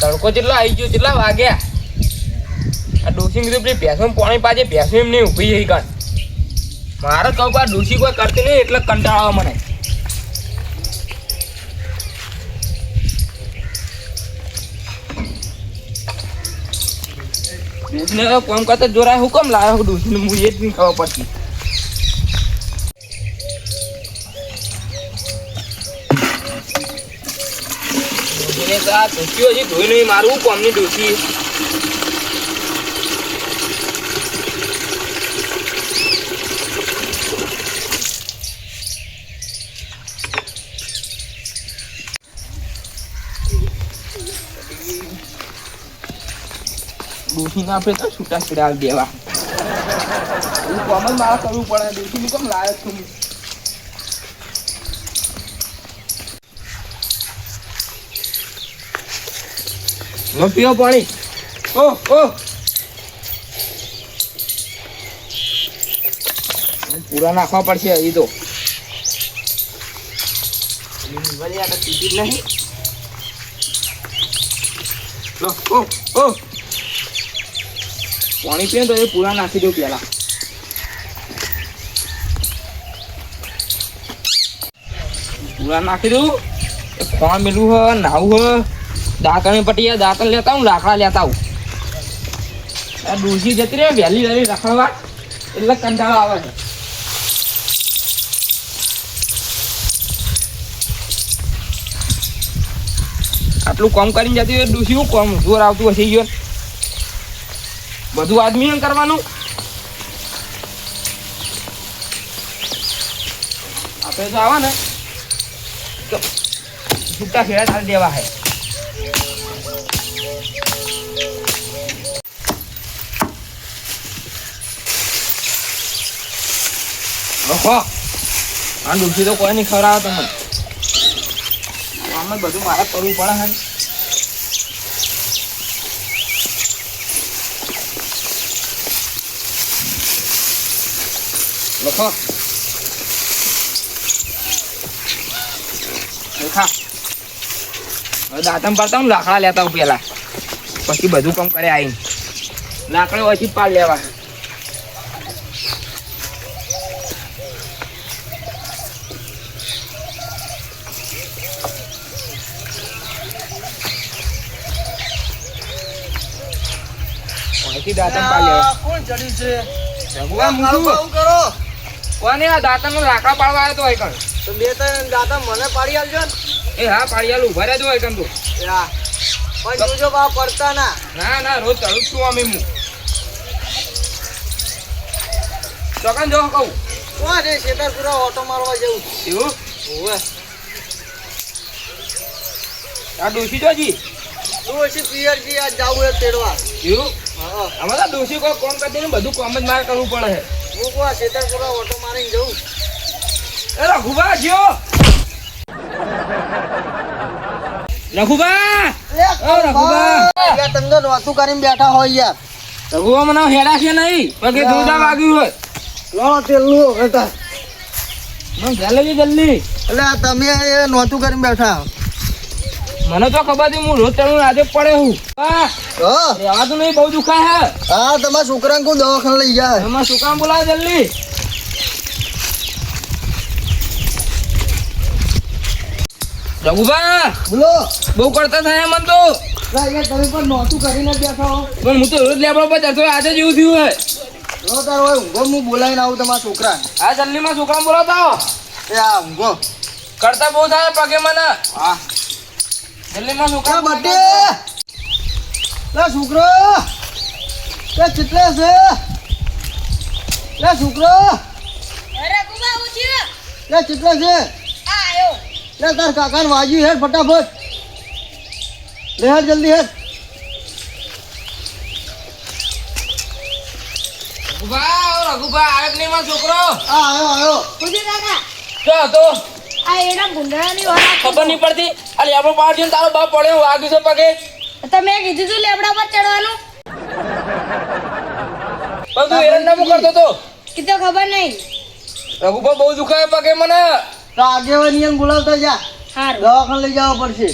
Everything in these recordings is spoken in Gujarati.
તડકો જેટલો આવી ગયો, જેટલા વાગ્યા. આ ડોસી કીધું પેલી ભેંસો પાણી પાજે ભેંસો એમ નહીં ઊભી જઈ કાન મારે કહું કે આ ડોસી કોઈ કરતી નહીં, એટલે કંટાળો મને. કોમ કરતા જોરાય હું કેમ લાવ્યો ડોસીને હું એ જ નહીં ખબર પડતી. તો આ ધોતીઓ હજી ધોઈ નહીં, મારું કોમની ડોસી ના આપણે તો છૂટા છેડા દેવા. હું કોમ જ મારે કરવું પડે ડોસીને કેમ લાયક છું. લો પીવો પાણી. ઓ ઓ. પૂરા નાખવા પડશે હજી તો. પાણી પીએ તો એ પૂરા નાખી દઉં પેલા પૂરા નાખી દઉં. એ કોણ મેલું હ, નાવું હ. દાંતણ પટીયા દાંતણ લેતા હું લાકડા લેતા આવું. ડોસી જતી રહે, વહેલી વહેલી રખડવા. એટલે કંટાળો આવે છે. આટલું કોમ કરીને જતી હોય ડોસી હું કોમ? જોર આવતું હશે ગયો બધું આદમી એમ કરવાનું. આપણે તો આવા ને છૂટા છેડા ચાલી દેવા હે. ઓહો. આ ડૂસી તો કોઈ નહીં ખવડાવે તમને. આમાં બધું મારે કરવું પડે હે. લખો લેખા હવે દાંતમ પડતા હું લાકડા લેતા હું પેલા. પછી બધું કામ કરે આવીને લાકડા પછી પાડ લેવા. અહીંથી દાંતમ પાડ કોણ ચડી છે? ભગવાન મારું બહુ કરો. કોને આ દાંતણ લાકડા પાડવા આવ્યો તો હોય કણ તો બે ત્રણ દાદા મને પાડી આલજો ને. એ હા પાડી આલું ઊભા રહેજો હોય કણ તું. યા. પણ જોજો બા પડતા ના. ના ના રોજ ચડું છું અમે હું. ચોકન જો કહું. કોણ છે? શેતરપુરા ઓટો મારવા જવું. એવું? ઓવે. આ ડોસી જોજી પછી પિયરજી આ જાવું એ તેડવા. એવું? હા દોષી તો કોઈ કોમ કરતી ને બધું કોમ જ મારે કરવું પડે. હું કહું ખેતર શેતરપુરા ઓટો મારીને જવું એ રઘુબા જ્યો. તમને કરીને બેઠા હોય યાર. રઘુબા મને હેડા છે નહીં પગે જોરદાર વાગ્યું હોય. લો તેલું જા જલ્દી. એટલે તમે નોતું કરીને બેઠા. મને તો ખબર હતી હું રોજ ચડું આજે પડે હું. હા હા? રહેવા તો નહીં બહુ દુખાય હે. હા તમારા છોકરાને કોઈ દવાખાને લઈ જાય. તમારા શું કામ જલ્દી? રઘુબા બોલો. બહુ કરતા થાય મન તો. અહીંયા તમે પણ નોતું કરીને બેઠા હો. પણ હું તો રોજ લેબડા પર જતો આજે જેવું થયું હોય લો તાર ઊંઘો હું બોલાવીને આવું તમારા છોકરા આ જલ્દીમાં છોકરા બોલાવતા આવો. એ આ ઊંઘો. કરતા બહુ થાય પગે મને. હા. જલ્દીમાં છોકરા બટે. લે છોકરો. લે ચિત્રે છે. લે છોકરો. અરે ગુબા ઉઠ્યો. લે ચિત્રે છે. આયો. લે તાર કાકાને વાજ્યું હેડ ફટાફટ. લે હેડ જલ્દી હેડ. રઘુબા ઓ રઘુબા આવે કે નહીં મારો છોકરો? આ આવ્યો આવ્યો. કાકા. હતો? આ એના ગુંડાની વાત ખબર નહીં પડતી. આ લેબડો બહાર જઈને તારો બાપ પડ્યો વાગ્યું છે પગે. તમે કીધું તું લેબડા પર ચડવાનું? પણ તું હેરાન નામું કરતો તો. કીધો ખબર નહીં. રઘુભાઈ બહુ દુખાય પગે મને. તો આગેવાની એને બોલાવતા જા. હારું. દવાખાને લઈ જવા પડશે.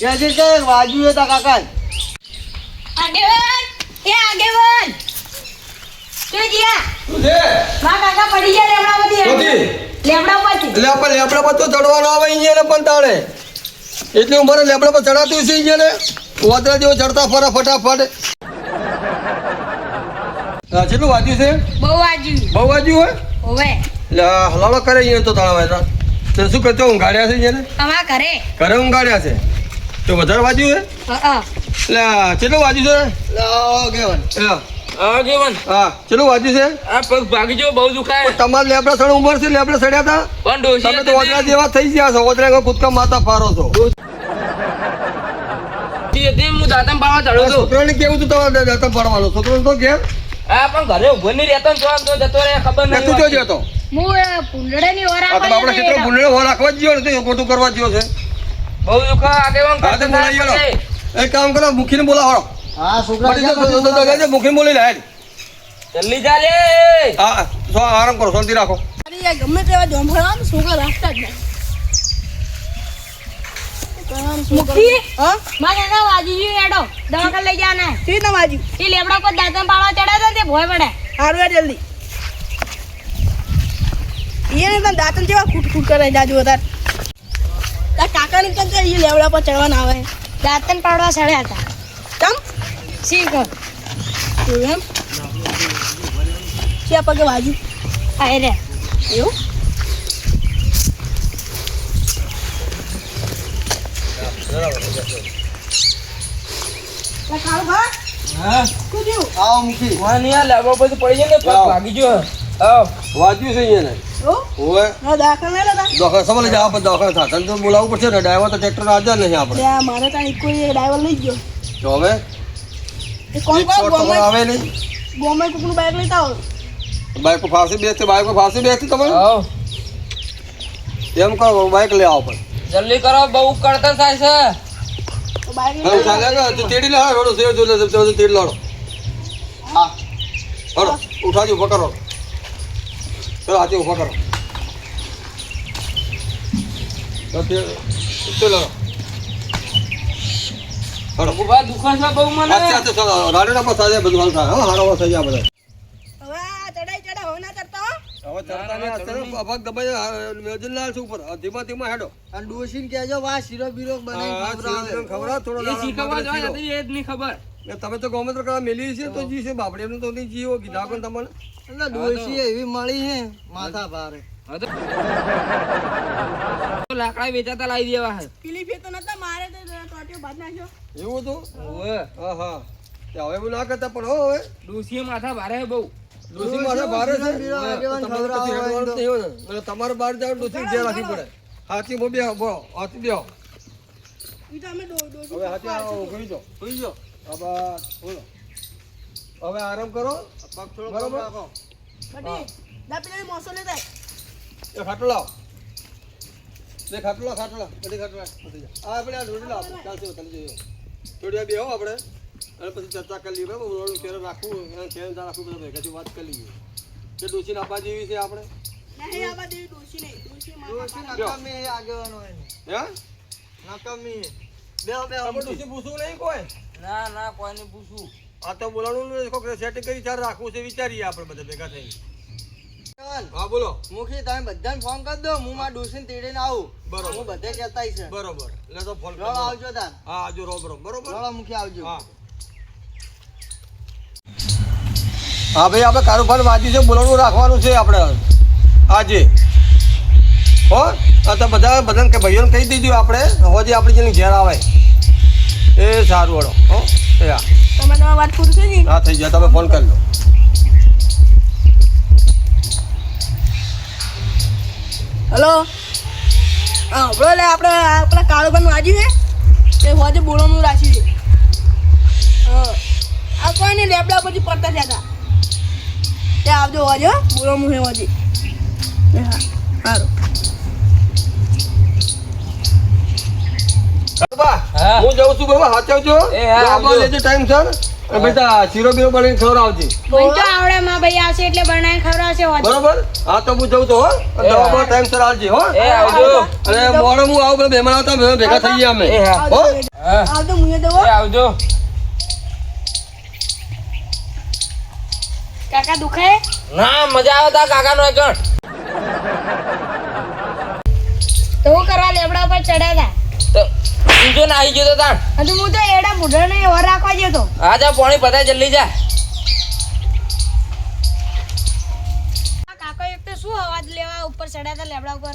કે છે કે વાજુ એ તા કાકા આગેવાન! એ આગેવાન! તું જ્યા. તું છે મા કાકા પડી ગયા લેબડા લેબડા પર તો ચડવાનો આવે અહીંયા પણ તાળે એટલી ઉંમરે લેપડા પર ચડાતું છે અહીંયા ને? વાદળા જેવો ચડતા ફરે ફટાફટ. કેટલું વાજ્યું છે? બહુ વાજ્યું બહુ વાજ્યું હોય? હોવે. હલાલો કરે અહીંયા તો તાળા વાયતા તે શું કરતો ઊંઘાડ્યા છે અહીંયા અમારા ઘરે? ઘરે ઊંઘાડ્યા છે. તો વધારે વાજ્યું છે? હા એટલે કેટલું વાજ્યું છે? કેવન હા, હા કેવન હા વાંચ્યું છે? આ પગ ભાગી જો બહુ દુખાય. તમારે લેબડા સડ ઉંમર છે લેબડા સડ્યા હતા પણ ડોશી તમે તો ઓદરા જેવા થઈ ગયા છો ઓદરા કૂદકા માતા ફારો છો. હતી હું દાતમ પાવા ચડ્યો હતો છોકરાને કેવું તું તમારે દાતમ પાડવાનો? છોકરો તો કે હા પણ ઘરે ઊભો નહીં રહેતો ને તો આમ તો જતો રે ખબર ને તું નહીં જોજો હું પુંડળેની ની ઓર તો આપણે ખેતરો ભૂંડળે ઓર રાખવા જ ગયો ને તો ખોટું કરવા જ છે. બહુ દુખા આગેવાન તો ગયો કામ કરો મુખીને બોલાવો. હા છોકરા પડી જતો તો તો જજે, મુખીને બોલી લે. હેડ. જલ્દી ચાલે. હા સો આરામ કરો શાંતિ રાખો. ગમે તેવા જોંભળા છોકરા રાખતા જ મુક્તિ હા? માં કાકા વાજી ગયું એડો દવાખાને લઈ જાને કી ના વાજી. એ લેબડા પર દાંતન પાડવા ચડ્યા હતા તે ભોય પડે. હારું જલ્દી. એને તો દાંતન જેવા ખૂટ ખૂટ કરે જાજુ વધારે. તાર કાકાને એ લેવડા પર ચડવાના આવે. દાંતન પાડવા ચડ્યા હતા. ચમ એવું એમ? છે પગે બાજુ આ રે એવું? પછી બોલાવવું પડશે ને ડ્રાઈવર તો ટ્રેક્ટર હાજર નહીં આપણે. લે, મારે ત્યાં કોઈ ડ્રાઈવર લઈ ગયો. તો હવે? કોણ કોણ શોટ ગોમે આવે નહીં ગોમે કોકનું બાઈક લેતા હોય બાઈકો ફાવશે બેસતી બાઈકો ફાવશે બેસતી તમારે? આવ. એમ કરો બાઈક લઈ આવો પણ જલ્દી કરો બહુ કરતા થાય છે. તો ચાલે કે તેડી લાવો રોડો સેવ તો તેડી હા. હડો ઉઠાજો ઊભા કરો. ચલો હાથે ઊભા કરો. તો તે ચલો. હડો ઊભા છે બહુ મને. હાથે હાથે ચલો રાડેડા પર થાય બધું હાલ થાય. હા હારો થઈ જાય બધા. હવે આ ચડાઈ ચડા હવે ના કરતા હવે ચડતા ને અત્યારે અભાગ દબાઈ મેજન લાલ છે ઉપર. ધીમા ધીમા હેડો. અને ડોશીને કહેજો વાહ શીરો બીરો બનાવી. થોડો એ શીખવા બગડે જોઈએ શીરો. નથી એ જ નહીં ખબર. તમે તો ગમે તો મેલી છે તો જી છે બાપડે નું તો નહીં જીવો કીધા પણ તમને. એટલે ડોશી એવી મળી છે માથા ભારે. લાકડા વેચાતા લાવી દેવા હે. પેલી ફેર નતા મારે તો ટોટીઓ બાદ નાખ્યો. એવું હતું? ઓવે. હા હા. હવે એવું ના કરતા પણ હવે. ડોશીએ માથા ભારે બહુ. ડોસી માથે ભારે છે. તમારે બાર બહાર જાવ ડોસી રાખવી પડે. હાથી મો બે બો હાથી ડોશી હવે હાથી આવો હવે આરામ કરો. પગ થોડો બરાબર. કમ રાખો પેલા મોસો લેતા આય. એ ખાટલો લાવો. ખાટલો ખાટલો બધી ખાટલો આ આપણે આ ઢોળી લાવો. ચાલશે ચાલી જઈએ થોડી બે હો આપણે. અને પછી ચર્ચા કરી લઈએ બરાબર? ઓલું કેરે રાખવું એને કેરે ના રાખવું બધા ભેગાથી વાત કરી લઈએ. કે ડોસી નાપા જેવી છે આપણે? આપણે આ તો બોલાવવાનું રાખવું છે વિચારીએ આપણે બધા ભેગા થઈને. ચાલ. હા બોલો. મુખી તમે બધાને ફોન કરી દો. હું મારા ડોશીને તેડીને આવું. બરોબર. હું બધે કહેતાય છે. બરોબર. એટલે તો ફોન રળો આવજો તાર. હા આજુ રો બરોબર. બરોબર? મુખી આવજો. હા. હા ભાઈ આપણે કારોબાર વાંચ્યું છે બોલવાનું રાખવાનું છે આપણે. આજે. હો? આ તો બધા બધાને કે ભાઈઓને કહી દીધું આપણે. હોજે આપણી જેની ઘેર આવે. એ સારું વાળો હો એ હા તમે તમારી વાત પૂરી થઈ ગઈ? હા થઈ ગયા તમે ફોન કરી લો. હલો? હા બોલો લે આપણે આપણા કાળુભાઈ વાજ્યું છે? તે હોજે બોલવાનું રાખ્યું છે. હા. આ કોઈ નહીં લેપડા પછી પડતા જતા તે આવજો હોજે હો. બોલવાનું છે હોજે હા સારું હું. જાઉં છું બાબા હાચવજો એ. લેજો ટાઈમ સર. આ શીરો બીરો બનાવીને ખવડાવજે. મને તો આવડે માં ભાઈ આવશે એટલે બનાવીને ખવડાવશે બરોબર? હા તો હું જઉં તો હો. અને દવા બવા ટાઈમસર આવજે હો. એ આવજો. અને મોડો હું આવું બધા મહેમાન આવતા ભેગા થઈ ગયા અમે. હો. આવજો મુએ તો એ આવજો. કાકા દુખાય ના મજા આવે તા કાકા નો એકણ તો કરા કરવા લેબડા ઉપર ચડ્યા ના આવી ગયો તો તાણ. અને હું તો એડા બુઢાને વર રાખવા જતો આ જા પાણી પતાય જલ્દી જા. કાકો એક તો શું અવાજ લેવા ઉપર ચડ્યા હતા લેબડા ઉપર?